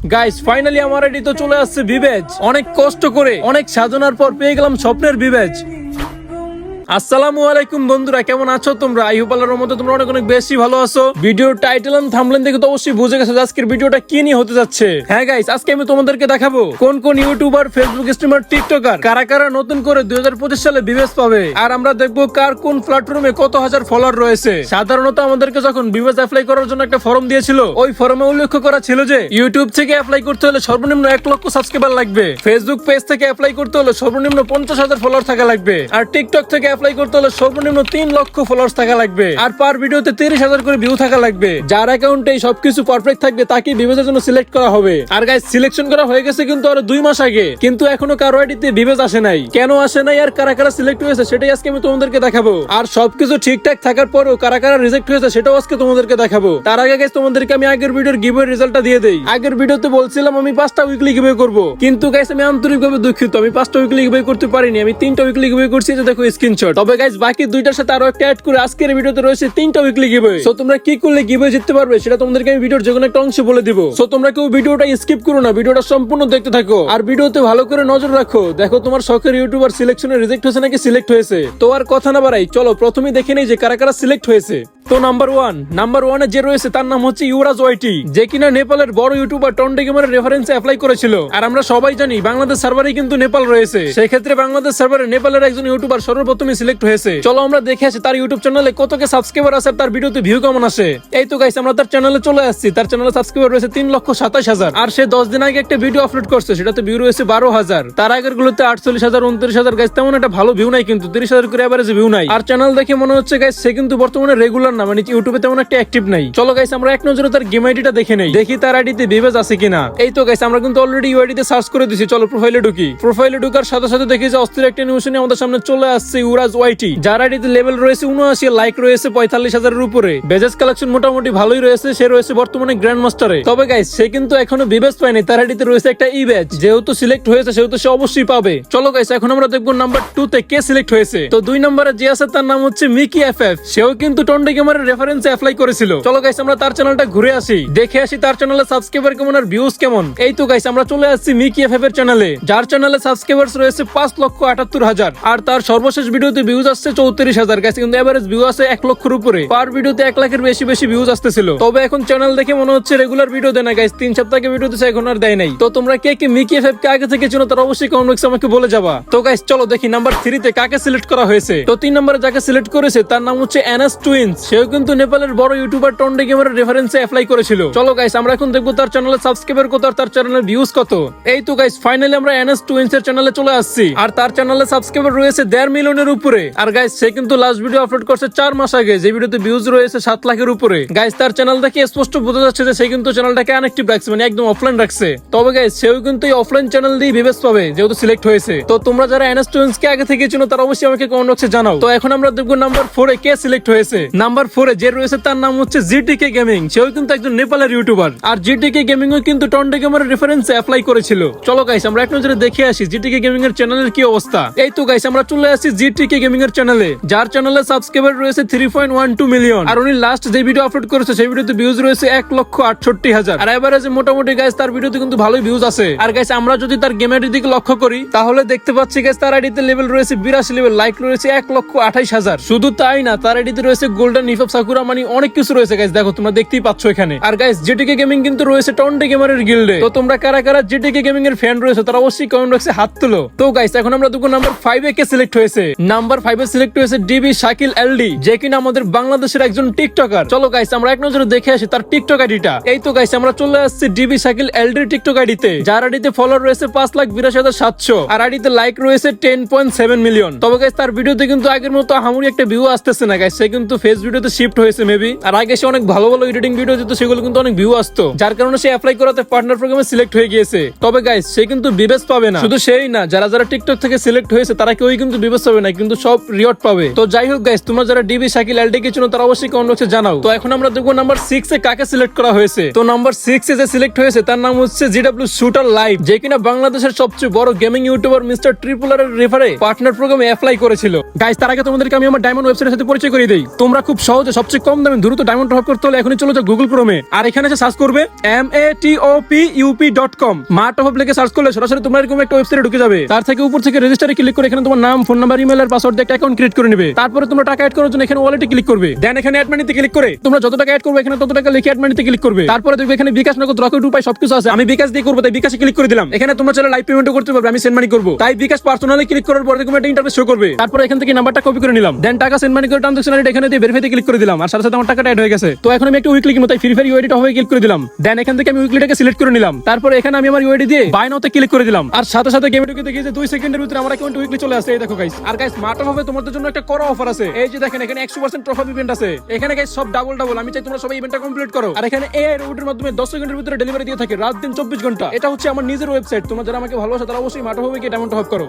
Guys finally আমার এটি তো চলে আসছে বিবেজ অনেক কষ্ট করে, অনেক সাধনার পর পেয়ে গেলাম স্বপ্নের বিবেজ আসসালামু আলাইকুম বন্ধুরা, কেমন আছো তোমরা? আই হোপ আল্লাহর মধ্যে তোমরা অনেক অনেক বেশি ভালো আছো। ভিডিওর টাইটেল এন্ড থাম্বনেল দেখে তো অবশ্যই বুঝে গেছো যে আজকের ভিডিওটা কি নিয়ে হতে যাচ্ছে। হ্যাঁ গাইস আজকে আমি তোমাদেরকে দেখাবো কোন কোন ইউটিউবার ফেসবুক স্ট্রিমার টিকটকার কারা কারা নতুন করে দুই সালে বিবেচ পাবে। আর আমরা দেখব কার কোন প্ল্যাটফর্মে কত হাজার ফলোয়ার রয়েছে। সাধারণত আমাদেরকে যখন বিবেচ অ্যাপ্লাই করার জন্য একটা ফর্ম দিয়েছিল, ওই ফর্মে উল্লেখ করা ছিল যে ইউটিউব থেকে অ্যাপ্লাই করতে হলে সর্বনিম্ন এক লক্ষ সাবস্ক্রাইবার লাগবে। ফেসবুক পেজ থেকে অ্যাপ্লাই করতে হলে সর্বনিম্ন পঞ্চাশ হাজার ফলোয়ার থাকা লাগবে। আর টিকটক থেকে অ্যাপ্লাই করতে হলে সর্বনিম্ন তিন লক্ষ ফলোয়ার্স থাকা লাগবে। আর পার ভিডিওতে তিরিশ হাজার করে ভিউ থাকা লাগবে। যার অ্যাকাউন্টে সবকিছু পারফেক্ট থাকবে তাকে বিবেচের জন্য সিলেক্ট করা হবে। আর গাইজ সিলেকশন করা হয়ে গেছে কিন্তু আরও দুই মাস আগে। কিন্তু এখনও কারও আইডিতে বিবেচ আসে নাই। কেন আসে নাই আর কারা কারা সিলেক্ট হয়েছে সেটাই আজকে আমি তোমাদেরকে দেখাবো। আর সবকিছু ঠিকঠাক থাকার পরেও কারা কারা রিজেক্ট হয়েছে সেটাও আজকে তোমাদেরকে দেখাবো। তার আগে গাইজ তোমাদেরকে আমি আগের ভিডিওর গিভের রেজাল্টটা দিয়ে দেই। আগের ভিডিওতে বলছিলাম আমি পাঁচটা উইকলি গিভে করব। কিন্তু গাইজ আমি আন্তরিকভাবে দুঃখিত। আমি পাঁচটা উইকলি গিভে করতে পারিনি। আমি তিনটা উইকলি গিভে করছি যে দেখো স্ক্রিনশট তবে গাইজ বাকি দুইটার সাথে আরও একটা অ্যাড করে আজকের ভিডিওতে রয়েছে তিনটা উইকলি গিভওয়ে সো তোমরা কি করলে গিভওয়ে জিততে পারবে সেটা তোমাদেরকে আমি ভিডিওর যে কোনো একটা অংশ বলে দিব। সো তোমরা কেউ ভিডিওটা স্কিপ করো না, ভিডিওটা সম্পূর্ণ দেখতে থাকো। আর ভিডিওতে ভালো করে নজর রাখো। দেখো তোমার সকের ইউটিউবার সিলেকশনে রিজেক্ট হয়েছে নাকি সিলেক্ট হয়েছে? তো আর কথা না বাড়াই, চলো প্রথমেই দেখে নেই যে কারা কারা সিলেক্ট হয়েছে। তো নাম্বার ওয়ান নাম্বার ওয়ানে যে রয়েছে তার নাম হচ্ছে ইউরাজ ওয়াইটি, যে কিনা নেপালের বড় ইউটিউবার টন্ডে গেমারের রেফারেন্সে অ্যাপ্লাই করেছিল। আর আমরা সবাই জানি বাংলাদেশ সার্ভারে কিন্তু নেপাল রয়েছে। সেই ক্ষেত্রে বাংলাদেশ সার্ভারে নেপালের একজন ইউটিউবার সর্বপ্রথমে সিলেক্ট হয়েছে। চলো আমরা দেখে আসি তার ইউটিউব চ্যানেলে কত কে সাবস্ক্রাইবার আছে তার ভিডিওতে ভিউ কেমন আসে। এই তো গাইস আমরা তার চ্যানেলে চলে আসছি। তার চ্যানেলে সাবস্ক্রাইবার রয়েছে তিন লক্ষ সাতাশ হাজার। আর সে দশ দিন আগে একটা ভিডিও আপলোড করছে, সেটাতে ভিউ রয়েছে বারো হাজার। তার আগের গুলোতে আটচল্লিশ হাজার, উনত্রিশ হাজার গাইস তেমন একটা ভালো ভিউ নাই কিন্তু, তিরিশ হাজার করে অ্যাভারেজ ভিউ নাই। আর চ্যানেল দেখে মনে হচ্ছে গাইস সে কিন্তু বর্তমানে রেগুলার না মানে ইউটিউবে তেমন একটা অ্যাক্টিভ নাই। চলো গাইস আমরা এক নজরে তার গেম আইডিটা দেখে নেই। দেখি তার আইডিতে বিবেজ আছে কিনা। এই তো গাইস আমরা কিন্তু অলরেডি ইউআইডিতে সার্চ করে দিছি। চলো প্রোফাইলে ঢুকি। প্রোফাইলে ঢুকার সাথে সাথে দেখি যে অস্থির একটা নিউজ নিয়ে আমাদের সামনে চলে আসছে ইউরাজ ওয়াইটি যার আইডিতে লেভেল রয়েছে উনআশি লাইক রয়েছে পঁয়তাল্লিশ হাজারের উপরে। বেজেস কালেকশন মোটামুটি ভালোই রয়েছে, সে রয়েছে বর্তমানে গ্র্যান্ড মাস্টারে তবে গাইস সে কিন্তু এখনও বিবেজ পায়নি। তার আইডিতে রয়েছে একটা ই ব্যাচ যেহেতু সিলেক্ট হয়েছে, সেহেতু সে অবশ্যই পাবে। চলো গাইস এখন আমরা দেখব নাম্বার টু তে কে সিলেক্ট হয়েছে। তো দুই নম্বরে যে আছে, তার নাম হচ্ছে মিকি এফ এফ সেও কিন্তু টন্ডে গেমারের রেফারেন্সে অ্যাপ্লাই করেছিল। চলো গাইস আমরা তার চ্যানেলটা ঘুরে আসি। দেখে আসি তার চ্যানেলে সাবস্ক্রাইবার কেমন আর ভিউজ কেমন। এই তো গাইস আমরা চলে আসছি মিকি এফ এফ এর চ্যানেলে যার চ্যানেলে সাবস্ক্রাইবার্স রয়েছে পাঁচ লক্ষ আটাত্তর হাজার। আর তার সর্বশেষ ভিডিওতে ভিউজ আসছে চৌত্রিশ হাজার। গাইস কিন্তু এভারেজ ভিউ আছে এক লক্ষের উপরে। পার ভিডিওতে এক লাখের বেশি বেশি ভিউজ আসতেছিল। তবে এখন চ্যানেল দেখে মনে হচ্ছে রেগুলার ভিডিও দেয় না গাইস তিন সপ্তাহে ভিডিও দিচ্ছে এখন আর দেয় নাই। তো তোমরা কে কে মিকি এফ কে আগে থেকে চিনো, তারা অবশ্যই কমেন্ট বক্সে আমাকে বলে যাবা। তো গাইস চলো দেখি নাম্বার থ্রিতে কাকে সিলেক্ট করা হয়েছে। তো তিন নম্বরে যাকে সিলেক্ট করেছে, তার নাম হচ্ছে এনএস টুইন্স সেও কিন্তু নেপালের বড় ইউটিউবার টন্ডে গেমারের রেফারেন্সে অ্যাপ্লাই করেছিল। চলো গাইস আমরা এখন দেখব তার চ্যানেলে সাবস্ক্রাইবার কত আর তার চ্যানেলের ভিউজ কত। এই তো গাইস ফাইনালি আমরা এনএস টুইন্স এর চ্যানেলে চলে আসছি। আর তার চ্যানেলে সাবস্ক্রাইবার রয়েছে দেড় মিলিয়নের উপরে। আর গাইস সে কিন্তু লাস্ট ভিডিও আপলোড করছে চার মাস আগে। যে ভিডিওতে ভিউজ রয়েছে সাত লাখের উপরে। গাইস তার চ্যানেল দেখে স্পষ্ট বোঝা যাচ্ছে যে সে কিন্তু চ্যানেলটাকে আনএক্টিভ রাখছে মানে একদম অফলাইন রাখছে। তবে গাইস সেও কিন্তু এই অফলাইন চ্যানেল দিয়ে বিবেচ পাবে, যেহেতু সিলেক্ট হয়েছে। তো তোমরা যারা এনএস টুইন্স কে আগে থেকে চিনো, তারা অবশ্যই আমাকে কমেন্ট বক্সে জানাও। তো এখন আমরা দেখব নাম্বার ফোরে কে সিলেক্ট হয়েছে। নাম্বার ফোরে যে রয়েছে তার নাম হচ্ছে জিটিকে গেমিং সেও কিন্তু একজন নেপালের ইউটিউবার আর জিটিকে গেমিং ও কিন্তু টন্ডে গেমারের রেফারেন্সে অ্যাপ্লাই করেছিল। চলো গাইস আমরা এক নজরে দেখে আসি জিটিকে গেমিং এর চ্যানেলের কি অবস্থা। এই তো গাইস আমরা চলে আসছি জিটিকে গেমিং এর চ্যানেলে যার চ্যানেলে সাবস্ক্রাইবার রয়েছে three point one two million আর উনি লাস্ট যে ভিডিও আপলোড করেছে, সেই ভিডিওতে ভিউজ রয়েছে এক লক্ষ আটষট্টি হাজার। আর এভারেজে মোটামুটি গাইস তার ভিডিওতে কিন্তু ভালোই ভিউজ আছে। আর গাইস আমরা যদি তার গেমের দিকে লক্ষ্য করি, তাহলে দেখতে পাচ্ছি গাইস তার আইডিতে লেভেল রয়েছে বিরাশি লেভেল লাইক রয়েছে এক লক্ষ আঠাইশ হাজার। শুধু তাই না, তার আইডিতে রয়েছে গোল্ডেন নিফাব সাকুরা মানে অনেক কিছু রয়েছে দেখো, তোমরা দেখতেই পাচ্ছ এখানে। আর জিটিকে গেমিং কিন্তু রয়েছে টন্ডে গেমারের গিল্ডে তো তোমরা কারা কারা জিটিকে গেমিং এর ফ্যান রয়েছে, তারা অবশ্যই কমেন্ট বক্সে হাত তুলো। তো এখন আমরা দুটো নাম্বার কে সিলেক্ট হয়েছে? নাম্বার সিলেক্ট হয়েছে ডিবি শাকিল এলডি যে কিনা আমাদের বাংলাদেশের একজন টিকটকার চলো গাইস আমরা এক নজরে দেখে আসি তার টিকটক আইডিটা এই তো গাইস আমরা চলে আসছি ডিবি শাকিল এলডির টিকটক আইডিতে যার আইডিতে ফলোয়ার রয়েছে পাঁচ লাখ বিরাশি হাজার সাতশো। আর আইডিতে লাইক রয়েছে টেন পয়েন্ট সেভেন মিলিয়ন তবে গাইস তার ভিডিওতে কিন্তু আগের মতো হামুরি একটা ভিউ আসতেছে না গাইস সে কিন্তু ফেস ভিডিওতে শিফট হয়েছে মেবি আর আগে সে অনেক ভালো ভালো এডিটিং ভিডিও দিত, সেগুলো কিন্তু অনেক ভিউ আসতো। যার কারণে সে অ্যাপ্লাই করাতে পার্টনার প্রোগ্রামে সিলেক্ট হয়ে গিয়েছে। তবে গাইস সে কিন্তু বিবেচ পাবে না। শুধু সেই না, যারা যারা টিকটক থেকে সিলেক্ট হয়েছে, তারা কেউই কিন্তু বিবেচ পাবে না, কিন্তু সব রিওয়ার্ড পাবে। তো যাই হোক গাইস তোমরা যারা ডিবি শাকিল এলডি কে চিনো তারা অবশ্যই কমেন্ট বক্সে জানাও। তো এখন আমরা দেখব নাম্বার সিক্স এ কাকে সিলেক্ট করা হয়েছে। তো নাম্বার সিক্স এ যে সিলেক্ট হয়েছে, তার নাম হচ্ছে জিডব্লিউ শুটার লাইভ যে কিনা বাংলাদেশের সবচেয়ে বড় গেমিং ইউটিউবার মিস্টার ট্রিপুলারের রেফারে পার্টনার প্রোগ্রামে অ্যাপ্লাই করেছিল। গাইস তার আগে তোমাদেরকে আমি আমার ডায়মন্ড ওয়েবসাইটের সাথে পরিচয় করে দিই। তোমরা খুব সহজে সবচেয়ে কম দামে দ্রুত ডায়মন্ড টপ করতে হলে এখনই চলে যাও গুগল ক্রোমে আর এখানে এসে সার্চ করবে M A T O P UP dot com মা টপ লিখে সার্চ করলে সরাসরি তোমার এরকম একটা ওয়েবসাইটে ঢুকে যাবে। তার থেকে উপর থেকে রেজিস্টারে ক্লিক করে এখানে তোমার নাম ফোন নাম্বার ইমেল আর পাসওয়ার্ড দিয়ে একটা অ্যাকাউন্ট ক্রিয়েট করে নেবে। তারপরে তোমরা টাকা অ্যাড করার জন্য এখানে ওয়ালেটে ক্লিক করবে। দেন এখানে অ্যাড মানিতে ক্লিক করে তোমরা যত টাকা অ্যাড করবে এখানে তত টাকা লিখে অ্যাড মানিতে ক্লিক করবে। তারপরে দেখবে এখানে বিকাশ নগদ, রকেট উপায় সবকিছু আছে। আমি বিকাশ দিয়ে করব, তাই বিকাশে ক্লিক করে দিলাম। এখানে তোমরা চাইলে লাইভ পেমেন্টও করতে পারবে, আমি সেন্ড মানি করব। তাই বিকাশ পার্সোনালি ক্লিক করার পরে এরকম একটা ইন্টারফেস শো করবে। তারপরে এখান থেকে নাম্বারটা কপি করে নিলাম। দেন টাকা সেন্ড মানি করে ট্রানজাকশন আইডি এখানে দিয়ে ভেরিফাইতে ক্লিক করে দিলাম, আর সাথে সাথে আমার টাকাটা অ্যাড হয়ে গেছে। তো এখন আমি একটা উইকলি কিনবো ফ্রি ফায়ার ইউআইডিটা হবে ক্লিক করে দিলাম। দেন এখান থেকে আমি উইকলিটাকে সিলেক্ট করে নিলাম। তারপরে এখানে আমি আমার ইউআইডি দিয়ে বাই নাওতে ক্লিক করে দিলাম। আর সাথে সাথে গেমে ঢুকে যে দুই সেকেন্ডের ভিতরে আমার অ্যাকাউন্ট উইকলি চলে আসে। এই দেখো গাইস আর গাইস স্মার্ট হবে তোমাদের জন্য একটা করা অফার আছে। এই যে দেখেন, এখানে 100% ট্রফি ইভেন্ট আছে। এখানে গাইস সব ডাবল ডাবল আমি চাই তোমরা সবাই ইভেন্টটা কমপ্লিট করো। আর এখানে এআই রোবটের মাধ্যমে 10 সেকেন্ডের ভিতরে ডেলিভারি দিয়ে থাকে। রাত দিন 24 ঘণ্টা। এটা হচ্ছে আমার নিজের ওয়েবসাইট তোমরা যারা আমাকে ভালোবাসো, তারা অবশ্যই মাটো হবে কি ডায়মন্ড হপ করো।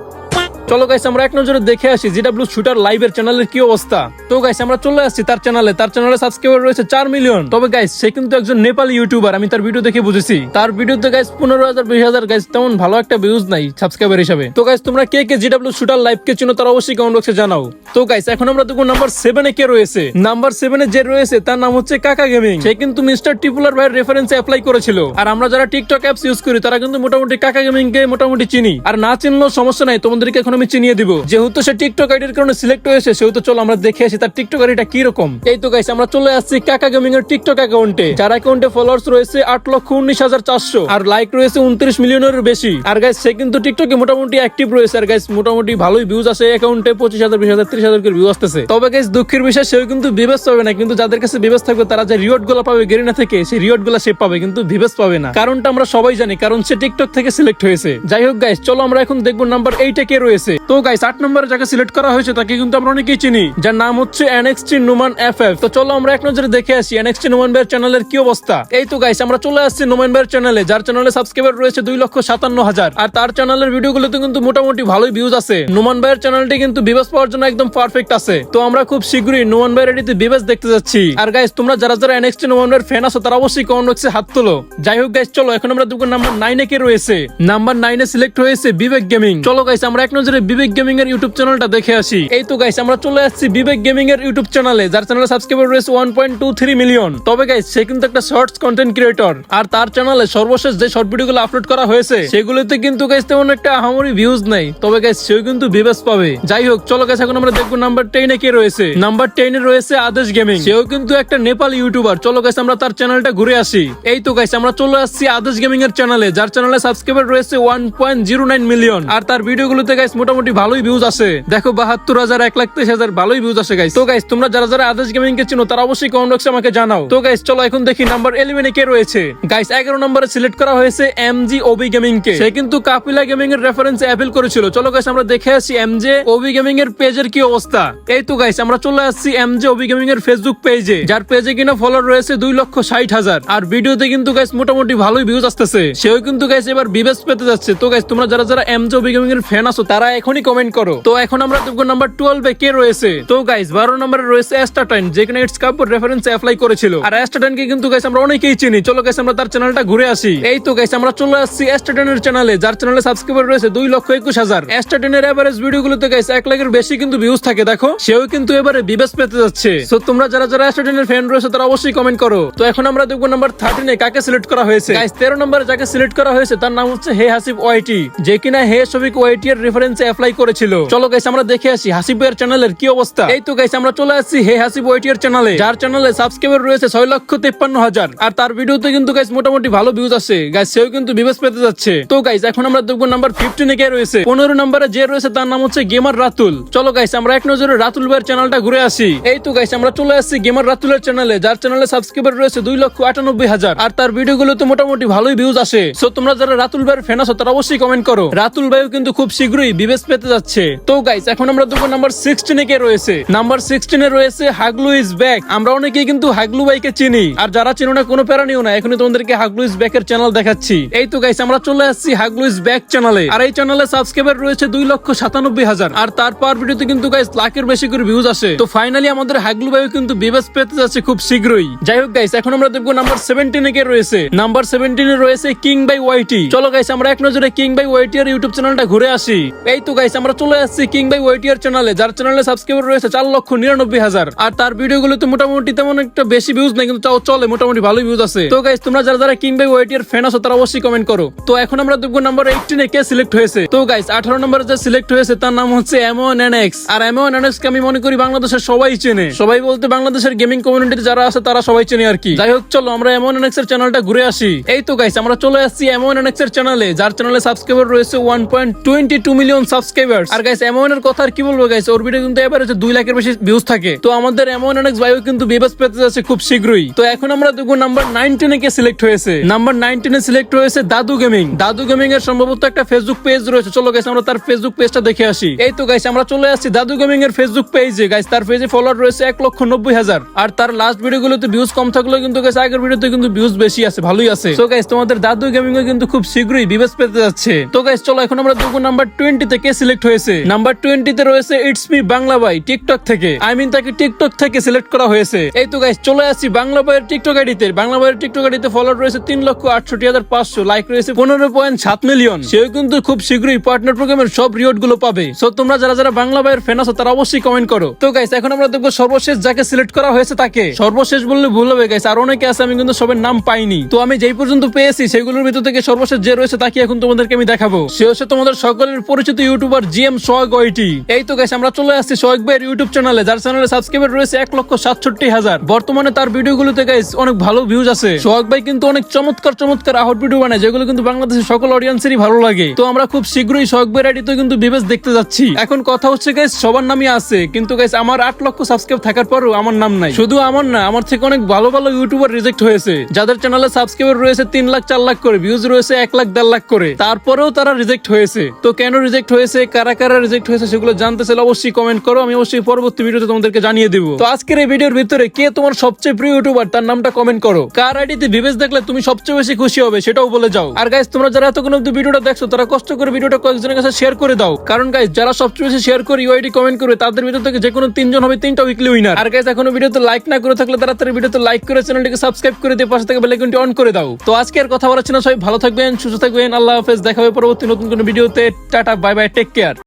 চলো গাইস আমরা এক নজরে দেখে আসি জিডাব্লিউ শুটার লাইভের চ্যানেলের কি অবস্থা। তো গাইস আমরা চলে আসছি তার চ্যানেলে তার চ্যানেলে সাবস্ক্রাইবার রয়েছে চার মিলিয়ন তবে গাইস সে কিন্তু একজন নেপালি ইউটিউবার আমি তার ভিডিও দেখে বুঝেছি। তার ভিডিওতে গাইস পনেরো হাজার, বিশ হাজার গাইস তেমন ভালো একটা ভিউজ নাই সাবস্ক্রাইবার হিসাবে। তো গাইস তোমরা কে কে জিডাব্লিউ শুটার লাইভ কে চিনো তারা অবশ্যই কমেন্ট বক্সে জানাও। তো গাইস এখন আমরা দেখব নাম্বার সেভেনে কে রয়েছে। নাম্বার সেভেনে যে রয়েছে, তার নাম হচ্ছে কাকা গেমিং সে কিন্তু মিস্টার টিপুলার ভাইয়ের রেফারেন্সে অ্যাপ্লাই করেছিল। আর আমরা যারা টিকটক অ্যাপস ইউজ করি, তারা কিন্তু মোটামুটি কাকা গেমিং কে মোটামুটি চিনি। আর না চিনলেও সমস্যা নাই, তোমাদেরকে এখন আমি চিনিয়ে দিব। যেহেতু সে টিকটক আইডির কারণে সিলেক্ট হয়েছে সেহেতু চলো আমরা দেখে আসি তার টিকটক আইডিটা কি রকম এই তো গাইস আমরা চলে আসছি কাকা গেমিং এর টিকটক অ্যাকাউন্টে যার অ্যাকাউন্টে ফলোয়ার্স রয়েছে আট লক্ষ উনিশ হাজার চারশো আর লাইক রয়েছে উনত্রিশ মিলিয়নের বেশি। আর গাইস সে কিন্তু টিকটকে মোটামুটি অ্যাক্টিভ রয়েছে। আর গাইস মোটামুটি ভালোই ভিউজ আছে অ্যাকাউন্টে পঁচিশ হাজার, বিশ হাজার, ত্রিশ হাজার করে ভিউ আসতেছে। তবে গাইস দুঃখের বিষয়, সেও কিন্তু বিবেচ পাবে না। কিন্তু যাদের কাছে বিবেচ থাকবে, তারা যে রিওয়ার্ডগুলো পাবে গেরিনা থেকে, সেই রিওয়ার্ডগুলো সে পাবে, কিন্তু বিবেচ পাবে না। কারণটা আমরা সবাই জানি, কারণ সে টিকটক থেকে সিলেক্ট হয়েছে। যাই হোক গাইস চলো আমরা এখন দেখব নাম্বার এইটা কে রয়েছে। তো গাইস আট নম্বরে যাকে সিলেক্ট করা হয়েছে, তাকে কিন্তু আমরা অনেকেই চিনি, যার নাম হচ্ছে এনএক্সটি নুমান এফ তো চলো আমরা এক নজরে দেখে আসি এনএক্সটি নুমান ভাইয়ের চ্যানেলের কি অবস্থা। এই তো গাইস আমরা চলে আসছি নুমান ভাইয়ের চ্যানেলে যার চ্যানেলে সাবস্ক্রাইবার রয়েছে দুই লক্ষ সাতান্ন হাজার। আর তার চ্যানেলের ভিডিওগুলোতে কিন্তু মোটামুটি ভালোই ভিউজ আছে। নুমান ভাইয়ের চ্যানেলটি কিন্তু বিবেস পাওয়ার জন্য একদম পারফেক্ট আছে। তো আমরা খুব শীঘ্রই নুমান ভাইয়ের এডিতে বিবেস দেখতে যাচ্ছি। আর গাইস তোমরা যারা যারা এনএক্সটি নুমান ভাইয়ের ফ্যান আছো, তারা অবশ্যই কমেন্ট বক্সে হাত তোলো। যাই হোক গাইস চলো, এখন আমরা দেখব নাম্বার নাইনে কে রয়েছে? নাম্বার নাইনে সিলেক্ট হয়েছে বিবেক গেমিং চলো গাইস আমরা এক নজরে বিবেক গেমিং এর ইউটিউব চ্যানেলটা দেখে আসি। এই তো গাইস আমরা চলে আসছি বিবেক গেমিং এর ইউটিউব চ্যানেলে, যার চ্যানেলে সাবস্ক্রাইবার রয়েছে one point two three million তবে গাইস সে কিন্তু একটা শর্টস কন্টেন্ট ক্রিয়েটর আর তার চ্যানেলে সর্বশেষ যে শর্ট ভিডিওগুলো আপলোড করা হয়েছে, সেগুলোতে কিন্তু গাইস তেমন একটা আহামরি ভিউজ নাই। তবে গাইস সেও কিন্তু বিবেস পাবে। যাই হোক, চলো গাইস এখন আমরা দেখব নাম্বার টেনে কে রয়েছে। নাম্বার টেনে রয়েছে আদেশ গেমিং সেও কিন্তু একটা নেপালি ইউটিউবার চলো গাইস আমরা তার চ্যানেলটা ঘুরে আসি। এই তো গাইস আমরা চলে আসছি আদেশ গেমিং এর চ্যানেলে যার চ্যানেলে সাবস্ক্রাইবার রয়েছে one point zero nine million আর তার ভিডিওগুলোতে গাইস মোটামুটি ভালোই ভিউজ আছে। দেখো, বাহাত্তর হাজার এক লাখ তেইশ হাজার ভালোই ভিউজ আসে গাইস তো গাইস তোমরা যারা যারা আদেশ গেমিং কে চিনো, তারা অবশ্যই কমেন্ট বক্সে আমাকে জানাও। তো গাইস চলো, এখন দেখি নাম্বার ইলেভেনে কে রয়েছে। গাইস এগারো নম্বরে সিলেক্ট করা হয়েছে এমজি ওবি গেমিং কে। সে কিন্তু কাপিলা গেমিং এর রেফারেন্সে অ্যাপিল করেছিল। চলো গাইস আমরা দেখে আসি এমজে ওবি গেমিং এর পেজের কি অবস্থা। এই তো গাইস আমরা চলে আসছি এম জে ওবি গেমিং এর ফেসবুক পেজে যার পেজে কিনা ফলোয়ার রয়েছে দুই লক্ষ ষাট হাজার। আর ভিডিওতে কিন্তু গাইস মোটামুটি ভালোই ভিউজ আসতেছে। সেও কিন্তু গাইস এবার বিবেস পেতে যাচ্ছে। তো গাইস তোমরা যারা যারা এমজে ওবি গেমিং এর ফ্যান আছো, তারা এখনই কমেন্ট করো। তো এখন আমরা দেখব নাম্বার টুয়েলভে কে রয়েছে? তো গাইস বারো নম্বরে রয়েছে অ্যাস্টাটাইন যেখানে ইটস কাপড় রেফারেন্স অ্যাপ্লাই করেছিল। আর অ্যাস্টাটাইনকে কিন্তু গাইস আমরা অনেকেই চিনি। চলো গাইস আমরা তার চ্যানেলটা ঘুরে আসি। এই তো গাইস আমরা চলে আসছি অ্যাস্টাটাইনের চ্যানেলে যার চ্যানেলে সাবস্ক্রাইবার রয়েছে দুই লক্ষ একুশ হাজার। অ্যাস্টাটাইনের এভারেজ ভিডিওগুলোতে গাইস এক লাখের বেশি কিন্তু ভিউজ থাকে, দেখো। সেও কিন্তু এবারে বিবেস পেতে যাচ্ছে। তো তোমরা যারা যারা অ্যাস্টাটাইনের ফ্যান রয়েছে, তারা অবশ্যই কমেন্ট করো। তো এখন আমরা দেখব নাম্বার থার্টিনে কাকে সিলেক্ট করা হয়েছে? গাইস তেরো নম্বরে যাকে সিলেক্ট করা হয়েছে, তার নাম হচ্ছে হে হাসিব ওয়াইটি। যে কিনা হে সবিক ওয়াইটি এর রেফারেন্সে অ্যাপ্লাই করেছিল। চলো গাইস আমরা দেখে আসি হাসিব ভাইয়ের চ্যানেলের কি অবস্থা। এই তো গাইস আমরা চলে আসছি হে হাসিব ওয়াইটি এর চ্যানেলে যার চ্যানেলে সাবস্ক্রাইবার রয়েছে ছয় লক্ষ তেপ্পান্ন হাজার। আর তার ভিডিওতে কিন্তু গাইস মোটামুটি ভালো ভিউজ আছে গাইস সেও কিন্তু বিবেস পেতে যাচ্ছে। তো গাইস এখন আমরা দেখব নাম্বার ফিফটিনে কে রয়েছে। পনেরো নম্বরে যে রয়েছে, তার নাম হচ্ছে গেমার রাতুল। চলো গাইস আমরা এক নজরে রাতুল ভাইয়ের চ্যানেলটা ঘুরে আসি। এই তো গাইস আমরা চলে আসছি গেমার রাতুলের চ্যানেলে যার চ্যানেলে সাবস্ক্রাইবার রয়েছে দুই লক্ষ আটানব্বই হাজার। আর তার ভিডিওগুলোতে মোটামুটি ভালোই ভিউজ আসে। সো তোমরা যারা রাতুল ভাইয়ের ফ্যান আছো, তারা অবশ্যই কমেন্ট করো। রাতুল ভাইও কিন্তু খুব শীঘ্রই বিবেস পেতে যাচ্ছে। তো গাইস এখন আমরা দেখব নাম্বার সিক্সটিনে কে রয়েছে। নাম্বার সিক্সটিনে রয়েছে হাগলু ইজ ব্যাক আমরা অনেকেই কিন্তু হাগলু ভাইকে চিনি। আর যারা চিনো না, কোনো প্যারা নিও না। এখনই তোমাদেরকে হাগলু ইজ ব্যাক এর চ্যানেল দেখাচ্ছি। এই তো গাইস আমরা চলে আসছি হাগলু ইজ ব্যাক চ্যানেলে আর এই চ্যানেলে সাবস্ক্রাইবার রয়েছে দুই লক্ষ সাতানব্বই হাজার। আর তার পার ভিডিওতে কিন্তু গাইস লাখের বেশি করে ভিউজ আসে। তো ফাইনালি আমাদের হাগলু ভাইও কিন্তু বিবেস পেতে যাচ্ছে খুব শীঘ্রই। যাই হোক গাইস এখন আমরা দেখব নাম্বার সেভেন্টিনে কে রয়েছে। নাম্বার সেভেন্টিনে রয়েছে কিং বাই ওয়াইটি চলো গাইস আমরা এক নজরে king by YT R YouTube চ্যানেলটা ঘুরে আসি। এই তো গাইস আমরা চলে আসছি কিং বাই ওয়াইটিআর চ্যানেলে যার চ্যানেলে সাবস্ক্রাইবার রয়েছে চার লক্ষ নিরানব্বই হাজার। আর তার ভিডিওগুলোতে মোটামুটি তেমন একটা বেশি ভিউজ নেই, কিন্তু তাও চলে, মোটামুটি ভালোই ভিউজ আছে। তো গাইস তোমরা যারা যারা কিং বাই ওয়াইটিআর ফ্যান আছো, তারা অবশ্যই কমেন্ট করো। তো এখন আমরা দেখব নাম্বার এইটিনে কে সিলেক্ট হয়েছে। তো গাইস আঠারো নম্বর যে সিলেক্ট হয়েছে, তার নাম হচ্ছে এমন এনএক্স আর এমন এনএক্স কে আমি মনে করি বাংলাদেশের সবাই চেনে। সবাই বলতে বাংলাদেশের গেমিং কমিউনিটিতে যারা আছে, তারা সবাই চেনে আর কি। যাই হোক, চলো আমরা এমন এনএক্স এর চ্যানেলটা ঘুরে আসি। এই তো গাইস আমরা চলে আসছি এমন এনএক্স এর চ্যানেলে যার চ্যানেলে সাবস্ক্রাইবার রয়েছে one point twenty two million subscriber আর গাইস এমন এর কথা আর কি বলব গাইস ওর ভিডিও কিন্তু দুই লাখের বেশি ভিউজ থাকে। তো আমাদের এমন ভাইও কিন্তু বিবাস পেতে যাচ্ছে খুব শীঘ্রই। তো এখন আমরা দেখব নাম্বার নাইনটিনে কে সিলেক্ট হয়েছে। নাম্বার নাইনটিনে সিলেক্ট হয়েছে দাদু গেমিং দাদু গেমিং এর সম্ভবত একটা ফেসবুক পেজ রয়েছে। চলো গাইস আমরা তার ফেসবুক পেজটা দেখে আসি। এই তো গাইস আমরা চলে আসছি দাদু গেমিং এর ফেসবুক পেজে গাইস তার পেজে ফলোয়ার রয়েছে এক লক্ষ নব্বই হাজার। আর তার লাস্ট ভিডিও গুলোতে ভিউজ কম থাকলেও কিন্তু গাইস আগের ভিডিওতে কিন্তু ভিউজ বেশি আছে, ভালোই আছে। তো গাইস তোমাদের দাদু গেমিং কিন্তু খুব শীঘ্রই বিবেচ পেতে যাচ্ছে। তো গাইস চলো এখন আমরা দেখব নাম্বার টোয়েন্টি তে কে সিলেক্ট হয়েছে? নাম্বার টোয়েন্টি তে রয়েছে it's me Bangla by TikTok থেকে। আই মিন তাকে টিকটক থেকে সিলেক্ট করা হয়েছে। এই তো গাইস চলে আসছি বাংলা বইয়ের টিকটক আইডিতে বাংলা বইয়ের টিকটক আইডিতে ফলোয়ার রয়েছে তিন লক্ষ আটষট্টি হাজার পাঁচশো লাইক রয়েছে পনেরো পয়েন্ট সাত মিলিয়ন সেও কিন্তু খুব শীঘ্রই পার্টনার প্রোগ্রামের সব রিওয়ার্ডগুলো পাবে। সো তোমরা যারা যারা বাংলা বইয়ের ফ্যান আছো, তারা অবশ্যই কমেন্ট করো। তো গাইস এখন আমরা দেখব সর্বশেষ যাকে সিলেক্ট করা হয়েছে তাকে। সর্বশেষ বললে ভুল হবে গাইস আর অনেকে আছে, আমি কিন্তু সবার নাম পাইনি। তো আমি যেই পর্যন্ত পেয়েছি, সেগুলোর ভিতর থেকে সর্বশেষ যে রয়েছে, তাকে এখন তোমাদেরকে আমি দেখাবো। সে হচ্ছে তোমাদের সকলের পরিচিত ইউটিউবার জি এম সোহাগ ওইটি এই তো গাইস আমরা চলে আসছি সোহাগ ভাইয়ের ইউটিউব চ্যানেলে যার চ্যানেলে সাবস্ক্রাইবার রয়েছে এক লক্ষ সাতষট্টি হাজার। বর্তমানে তার ভিডিওগুলোতে গাইস অনেক ভালো ভিউজ আছে। সোহাগ ভাই কিন্তু অনেক চমৎকার চমৎকার আহট ভিডিও বানায়, যেগুলো কিন্তু বাংলাদেশের সকল অডিয়েন্সেরই ভালো লাগে। তো আমরা খুব শীঘ্রই সোহাগ ভাইয়ের আইডিতে কিন্তু বিবেচ দেখতে যাচ্ছি। এখন কথা হচ্ছে গাইস সবার নামই আছে, কিন্তু গাইস আমার আট লক্ষ সাবস্ক্রাইব থাকার পরও আমার নাম নাই। শুধু আমার না, আমার থেকে অনেক ভালো ভালো ইউটিউবার রিজেক্ট হয়েছে। যাদের চ্যানেলে সাবস্ক্রাইবার রয়েছে তিন লাখ, চার লাখ করে ভিউজ রয়েছে এক লাখ, দেড় লাখ করে। তারপরেও তারা রিজেক্ট হয়েছে। তো কেন রিজেক্ট হয়েছে, কারা কারা রিজেক্ট হয়েছে সেগুলো জানতে চাইলে অবশ্যই কমেন্ট করো, আমি অবশ্যই পরবর্তী ভিডিওতে তোমাদেরকে জানিয়ে দিব। তো আজকের এই ভিডিওর ভিতরে কে তোমার সবচেয়ে প্রিয় ইউটিউবার তার নামটা কমেন্ট করো। কার আইডিতে বিবেচ দেখলে তুমি সবচেয়ে বেশি খুশি হবে, সেটাও বলে যাও। আর গাইস তোমরা যারা এতক্ষণ অব্দি ভিডিওটা দেখছ, তারা কষ্ট করে ভিডিওটা কয়েকজনের কাছে শেয়ার করে দাও। কারণ গাইস যারা সবচেয়ে বেশি শেয়ার করে ইউআইডি কমেন্ট করবে, তাদের ভিতর থেকে যে কোনো তিনজন হবে তিনটা উইকলি উইনার আর গাইস এখনও ভিডিওতে লাইক না করে থাকলে তাড়াতাড়ি ভিডিওতে লাইক করে চ্যানেলটিকে সাবস্ক্রাইব করে দিয়ে পাশে থেকে বেল আইকনটি অন করে দাও। তো আজকে আর কথা বলাচ্ছি না, সবাই ভালো থাকবেন, সুস্থ থাকবেন, আল্লাহ হাফেজ, দেখা হবে পরবর্তী নতুন কোনো ভিডিওতে tata bye bye take care